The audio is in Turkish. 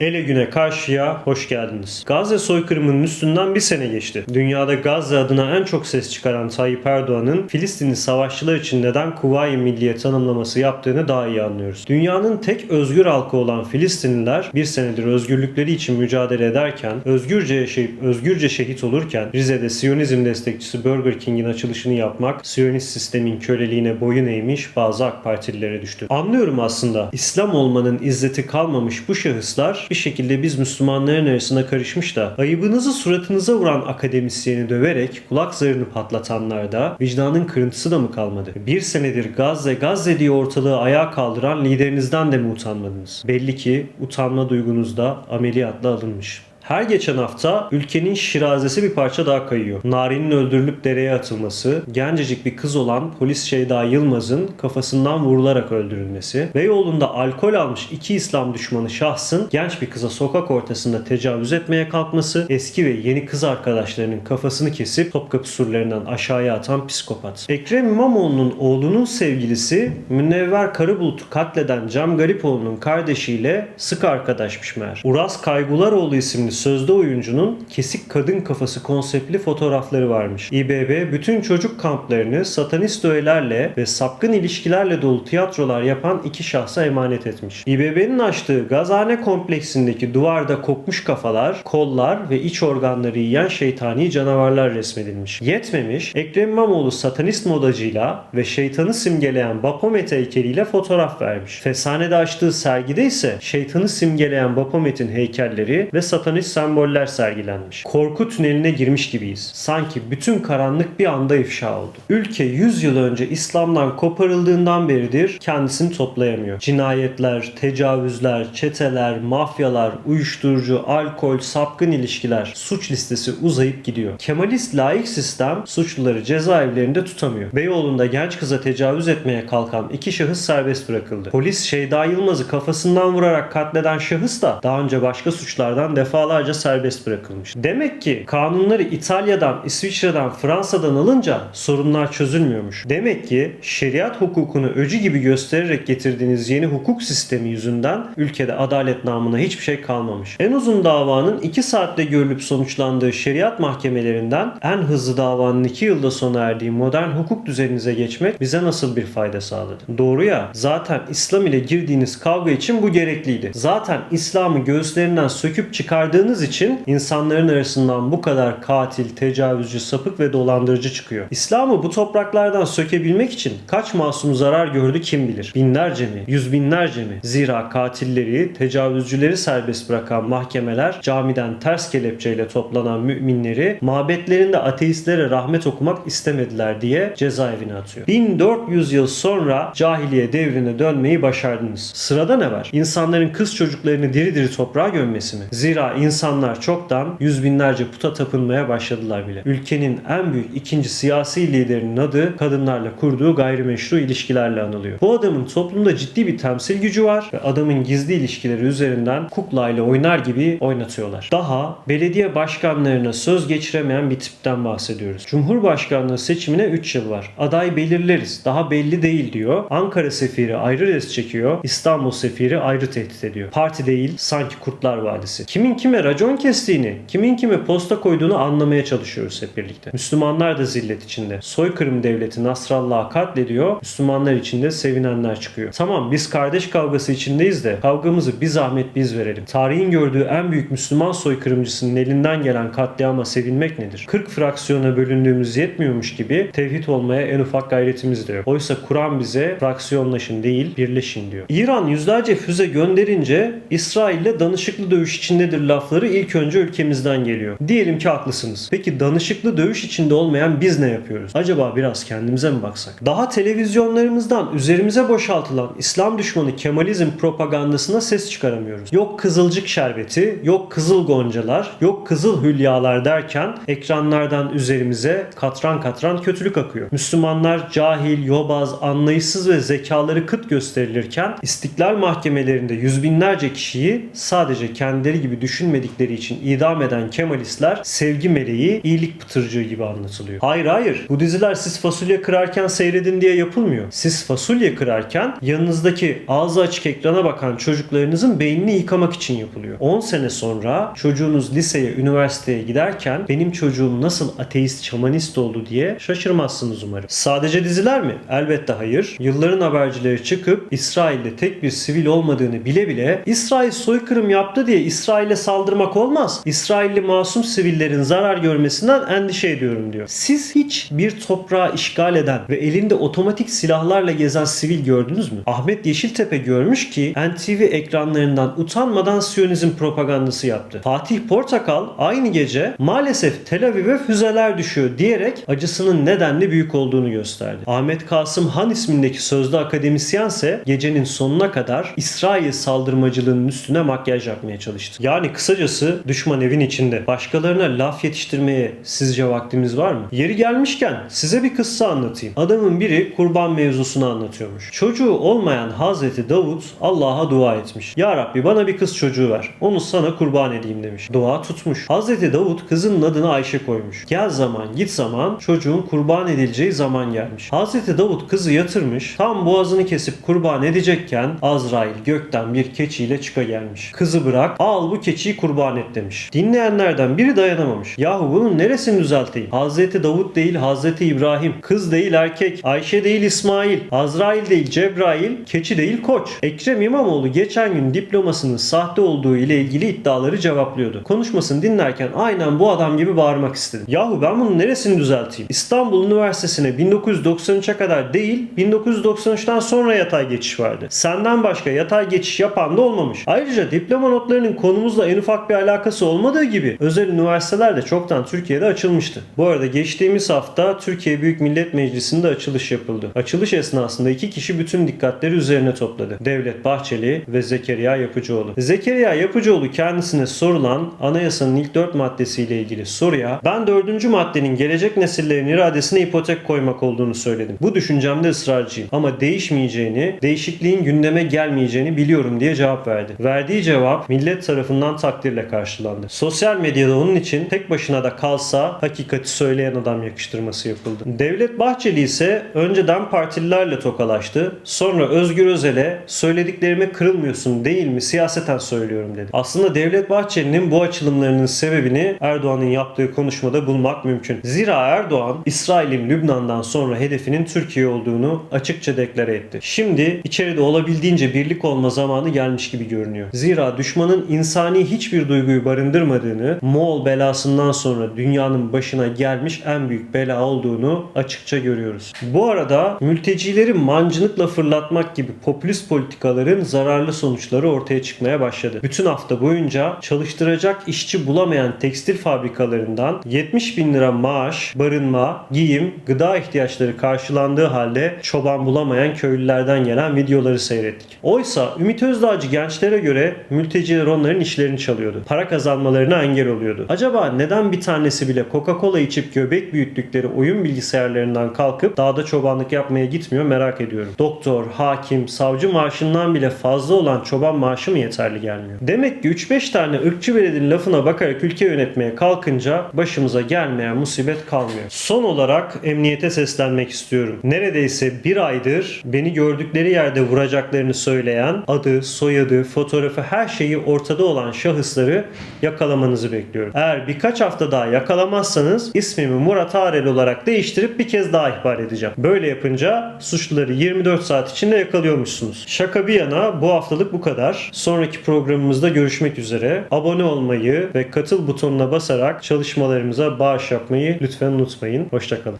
Ele güne karşıya hoş geldiniz. Gazze soykırımının üstünden bir sene geçti. Dünyada Gazze adına en çok ses çıkaran Tayyip Erdoğan'ın Filistinli savaşçılar için neden Kuvayi Milliye tanımlaması yaptığını daha iyi anlıyoruz. Dünyanın tek özgür halkı olan Filistinliler bir senedir özgürlükleri için mücadele ederken, özgürce yaşayıp özgürce şehit olurken Rize'de Siyonizm destekçisi Burger King'in açılışını yapmak, Siyonist sistemin köleliğine boyun eğmiş bazı AK Partililere düştü. Anlıyorum aslında. İslam olmanın izzeti kalmamış bu şahıslar bir şekilde biz Müslümanların arasına karışmış da ayıbınızı suratınıza vuran akademisyeni döverek kulak zarını patlatanlarda vicdanın kırıntısı da mı kalmadı? Bir senedir Gazze Gazze diye ortalığı ayağa kaldıran liderinizden de mi utanmadınız? Belli ki utanma duygunuz da ameliyatla alınmış. Her geçen hafta ülkenin şirazesi bir parça daha kayıyor. Nari'nin öldürülüp dereye atılması, gencecik bir kız olan polis Şeyda Yılmaz'ın kafasından vurularak öldürülmesi, Beyoğlu'nda alkol almış iki İslam düşmanı şahsın genç bir kıza sokak ortasında tecavüz etmeye kalkması, eski ve yeni kız arkadaşlarının kafasını kesip Topkapı surlarından aşağıya atan psikopat. Ekrem İmamoğlu'nun oğlunun sevgilisi Münevver Karabulut'u katleden Cem Garipoğlu'nun kardeşiyle sık arkadaşmış meğer. Uras Kaygularoğlu isimli sözde oyuncunun kesik kadın kafası konseptli fotoğrafları varmış. İBB bütün çocuk kamplarını satanist öğelerle ve sapkın ilişkilerle dolu tiyatrolar yapan iki şahsa emanet etmiş. İBB'nin açtığı gazhane kompleksindeki duvarda kokmuş kafalar, kollar ve iç organları yiyen şeytani canavarlar resmedilmiş. Yetmemiş, Ekrem İmamoğlu satanist modacıyla ve şeytanı simgeleyen Baphomet heykeliyle fotoğraf vermiş. Fesane'de açtığı sergide ise şeytanı simgeleyen Baphomet'in heykelleri ve satanist semboller sergilenmiş. Korku tüneline girmiş gibiyiz. Sanki bütün karanlık bir anda ifşa oldu. Ülke 100 yıl önce İslam'dan koparıldığından beridir kendisini toplayamıyor. Cinayetler, tecavüzler, çeteler, mafyalar, uyuşturucu, alkol, sapkın ilişkiler, suç listesi uzayıp gidiyor. Kemalist laik sistem suçluları cezaevlerinde tutamıyor. Beyoğlu'nda genç kıza tecavüz etmeye kalkan iki şahıs serbest bırakıldı. Polis Şeyda Yılmaz'ı kafasından vurarak katleden şahıs da daha önce başka suçlardan defalarca serbest bırakılmış. Demek ki kanunları İtalya'dan, İsviçre'den, Fransa'dan alınca sorunlar çözülmüyormuş. Demek ki şeriat hukukunu öcü gibi göstererek getirdiğiniz yeni hukuk sistemi yüzünden ülkede adalet namına hiçbir şey kalmamış. En uzun davanın 2 saatte görülüp sonuçlandığı şeriat mahkemelerinden en hızlı davanın 2 yılda sona erdiği modern hukuk düzeninize geçmek bize nasıl bir fayda sağladı? Doğru ya zaten İslam ile girdiğiniz kavga için bu gerekliydi. Zaten İslam'ı göğüslerinden söküp çıkardığınız için insanların arasından bu kadar katil, tecavüzcü, sapık ve dolandırıcı çıkıyor. İslam'ı bu topraklardan sökebilmek için kaç masum zarar gördü kim bilir? Binlerce mi? Yüz binlerce mi? Zira katilleri, tecavüzcüleri serbest bırakan mahkemeler camiden ters kelepçeyle toplanan müminleri mabetlerinde ateistlere rahmet okumak istemediler diye cezaevine atıyor. 1400 yıl sonra cahiliye devrine dönmeyi başardınız. Sırada ne var? İnsanların kız çocuklarını diri diri toprağa gömmesi mi? Zira insanlar çoktan yüz binlerce puta tapınmaya başladılar bile. Ülkenin en büyük ikinci siyasi liderinin adı kadınlarla kurduğu gayrimeşru ilişkilerle anılıyor. Bu adamın toplumda ciddi bir temsil gücü var ve adamın gizli ilişkileri üzerinden kuklayla oynar gibi oynatıyorlar. Daha belediye başkanlarına söz geçiremeyen bir tipten bahsediyoruz. Cumhurbaşkanlığı seçimine 3 yıl var. Aday belirleriz. Daha belli değil diyor. Ankara sefiri ayrı res çekiyor. İstanbul sefiri ayrı tehdit ediyor. Parti değil sanki Kurtlar Vadisi. Kimin kime racon kestiğini, kimin kime posta koyduğunu anlamaya çalışıyoruz hep birlikte. Müslümanlar da zillet içinde. Soykırım devleti Nasrallah'ı katlediyor. Müslümanlar içinde sevinenler çıkıyor. Tamam biz kardeş kavgası içindeyiz de kavgamızı bir zahmet biz verelim. Tarihin gördüğü en büyük Müslüman soykırımcısının elinden gelen katliama sevinmek nedir? 40 fraksiyona bölündüğümüz yetmiyormuş gibi tevhid olmaya en ufak gayretimiz de yok. Oysa Kur'an bize fraksiyonlaşın değil birleşin diyor. İran yüzlerce füze gönderince İsrail'le danışıklı dövüş içindedir lafları ilk önce ülkemizden geliyor. Diyelim ki haklısınız. Peki danışıklı dövüş içinde olmayan biz ne yapıyoruz? Acaba biraz kendimize mi baksak? Daha televizyonlarımızdan üzerimize boşaltılan İslam düşmanı Kemalizm propagandasına ses çıkaramıyoruz. Yok kızılcık şerbeti, yok kızıl goncalar, yok kızıl hülyalar derken ekranlardan üzerimize katran katran kötülük akıyor. Müslümanlar cahil, yobaz, anlayışsız ve zekaları kıt gösterilirken istiklal mahkemelerinde yüz binlerce kişiyi sadece kendileri gibi düşünmediği etmedikleri için idam eden Kemalistler sevgi meleği, iyilik pıtırcığı gibi anlatılıyor. Hayır hayır. Bu diziler siz fasulye kırarken seyredin diye yapılmıyor. Siz fasulye kırarken yanınızdaki ağzı açık ekrana bakan çocuklarınızın beynini yıkamak için yapılıyor. 10 sene sonra çocuğunuz liseye, üniversiteye giderken benim çocuğum nasıl ateist, şamanist oldu diye şaşırmazsınız umarım. Sadece diziler mi? Elbette hayır. Yılların habercileri çıkıp İsrail'de tek bir sivil olmadığını bile bile İsrail soykırım yaptı diye İsrail'e saldırmak olmaz. İsrailli masum sivillerin zarar görmesinden endişe ediyorum diyor. Siz hiç bir toprağı işgal eden ve elinde otomatik silahlarla gezen sivil gördünüz mü? Ahmet Yeşiltepe görmüş ki NTV ekranlarından utanmadan Siyonizm propagandası yaptı. Fatih Portakal aynı gece maalesef Tel Aviv'e füzeler düşüyor diyerek acısının nedenli büyük olduğunu gösterdi. Ahmet Kasım Han ismindeki sözde akademisyense gecenin sonuna kadar İsrail saldırmacılığının üstüne makyaj yapmaya çalıştı. Yani kısacası düşman evin içinde. Başkalarına laf yetiştirmeye sizce vaktimiz var mı? Yeri gelmişken size bir kıssa anlatayım. Adamın biri kurban mevzusunu anlatıyormuş. Çocuğu olmayan Hazreti Davut Allah'a dua etmiş. Ya Rabbi bana bir kız çocuğu ver. Onu sana kurban edeyim demiş. Dua tutmuş. Hazreti Davut kızının adını Ayşe koymuş. Gel zaman git zaman çocuğun kurban edileceği zaman gelmiş. Hazreti Davut kızı yatırmış. Tam boğazını kesip kurban edecekken Azrail gökten bir keçiyle çıka gelmiş. Kızı bırak al bu keçiyi kurban et demiş. Dinleyenlerden biri dayanamamış. Yahu bunun neresini düzelteyim? Hazreti Davut değil Hazreti İbrahim. Kız değil erkek. Ayşe değil İsmail. Azrail değil Cebrail. Keçi değil koç. Ekrem İmamoğlu geçen gün diplomasının sahte olduğu ile ilgili iddiaları cevaplıyordu. Konuşmasını dinlerken aynen bu adam gibi bağırmak istedim. Yahu ben bunun neresini düzelteyim? İstanbul Üniversitesi'ne 1993'e kadar değil 1993'ten sonra yatay geçiş vardı. Senden başka yatay geçiş yapan da olmamış. Ayrıca diploma notlarının konumuzla en ufak bir alakası olmadığı gibi özel üniversiteler de çoktan Türkiye'de açılmıştı. Bu arada geçtiğimiz hafta Türkiye Büyük Millet Meclisi'nde açılış yapıldı. Açılış esnasında iki kişi bütün dikkatleri üzerine topladı. Devlet Bahçeli ve Zekeriya Yapıcıoğlu. Zekeriya Yapıcıoğlu kendisine sorulan anayasanın ilk dört maddesiyle ilgili soruya ben dördüncü maddenin gelecek nesillerin iradesine ipotek koymak olduğunu söyledim. Bu düşüncemde ısrarcıyım ama değişmeyeceğini, değişikliğin gündeme gelmeyeceğini biliyorum diye cevap verdi. Verdiği cevap millet tarafından takdirle karşılandı. Sosyal medyada onun için tek başına da kalsa hakikati söyleyen adam yakıştırması yapıldı. Devlet Bahçeli ise önceden partililerle tokalaştı. Sonra Özgür Özel'e söylediklerime kırılmıyorsun değil mi siyaseten söylüyorum dedi. Aslında Devlet Bahçeli'nin bu açılımlarının sebebini Erdoğan'ın yaptığı konuşmada bulmak mümkün. Zira Erdoğan İsrail'in Lübnan'dan sonra hedefinin Türkiye olduğunu açıkça deklare etti. Şimdi içeride olabildiğince birlik olma zamanı gelmiş gibi görünüyor. Zira düşmanın insani hiçbir duyguyu barındırmadığını, Moğol belasından sonra dünyanın başına gelmiş en büyük bela olduğunu açıkça görüyoruz. Bu arada mültecileri mancınıkla fırlatmak gibi popülist politikaların zararlı sonuçları ortaya çıkmaya başladı. Bütün hafta boyunca çalıştıracak işçi bulamayan tekstil fabrikalarından 70 bin lira maaş, barınma, giyim, gıda ihtiyaçları karşılandığı halde çoban bulamayan köylülerden gelen videoları seyrettik. Oysa Ümit Özdağcı gençlere göre mülteciler onların işlerini çalıyordu. Para kazanmalarına engel oluyordu. Acaba neden bir tanesi bile Coca-Cola içip göbek büyüttükleri oyun bilgisayarlarından kalkıp dağda çobanlık yapmaya gitmiyor merak ediyorum. Doktor, hakim, savcı maaşından bile fazla olan çoban maaşı mı yeterli gelmiyor? Demek ki 3-5 tane ırkçı veledin lafına bakarak ülke yönetmeye kalkınca başımıza gelmeyen musibet kalmıyor. Son olarak emniyete seslenmek istiyorum. Neredeyse bir aydır beni gördükleri yerde vuracaklarını söyleyen adı, soyadı, fotoğrafı her şeyi ortada olan şahısları yakalamanızı bekliyorum. Eğer birkaç hafta daha yakalamazsanız ismimi Murat Arel olarak değiştirip bir kez daha ihbar edeceğim. Böyle yapınca suçluları 24 saat içinde yakalıyormuşsunuz. Şaka bir yana bu haftalık bu kadar. Sonraki programımızda görüşmek üzere. Abone olmayı ve katıl butonuna basarak çalışmalarımıza bağış yapmayı lütfen unutmayın. Hoşçakalın.